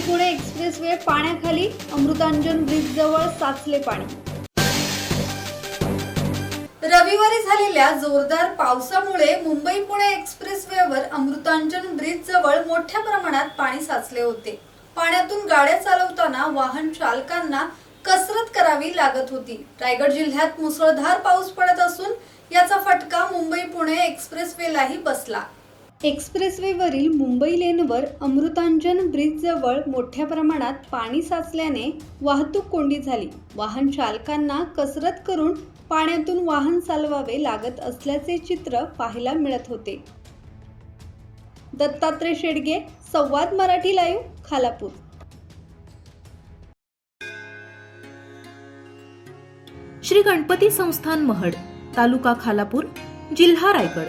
Pune express way पाण्याखाली Amrutanjan bridge जवळ साचले पाणी. रविवारी झालेल्या जोरदार पावसामुळे मुंबई पुणे एक्सप्रेस वेवर अमृतांजन ब्रिज जवळ मोठ्या प्रमाणात पाणी साचले होते. पाण्यातून गाड्या चालवताना वाहन चालकांना कसरत करावी लागत होती. रायगड जिल्ह्यात मुसळधार पाऊस पडत असून याचा फटका मुंबई पुणे एक्सप्रेस वेलाही बसला. एक्सप्रेसवेवरील मुंबई लेनवर अमृतांजन ब्रिजजवळ मोठ्या प्रमाणात पाणी साचल्याने वाहतूक कोंडी झाली. वाहन चालकांना कसरत करून पाण्यातून वाहन चालवावे लागत असल्याचे चित्र पाहायला मिळत होते. दत्तात्रय शेडगे संवाद मराठी लाईव्ह खालापूर. श्री गणपती संस्थान महड तालुका खालापूर जिल्हा रायगड.